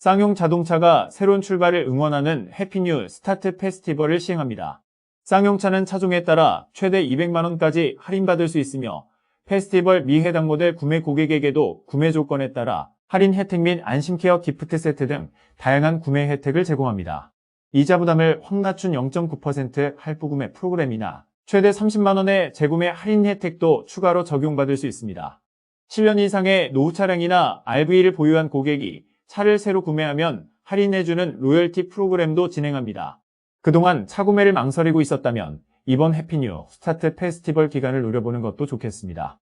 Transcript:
쌍용 자동차가 새로운 출발을 응원하는 해피뉴 스타트 페스티벌을 시행합니다. 쌍용차는 차종에 따라 최대 200만원까지 할인받을 수 있으며 페스티벌 미 해당 모델 구매 고객에게도 구매 조건에 따라 할인 혜택 및 안심케어 기프트 세트 등 다양한 구매 혜택을 제공합니다. 이자 부담을 확 낮춘 0.9% 할부 구매 프로그램이나 최대 30만원의 재구매 할인 혜택도 추가로 적용받을 수 있습니다. 7년 이상의 노후 차량이나 RV를 보유한 고객이 차를 새로 구매하면 할인해주는 로열티 프로그램도 진행합니다. 그동안 차 구매를 망설이고 있었다면 이번 해피뉴 스타트 페스티벌 기간을 노려보는 것도 좋겠습니다.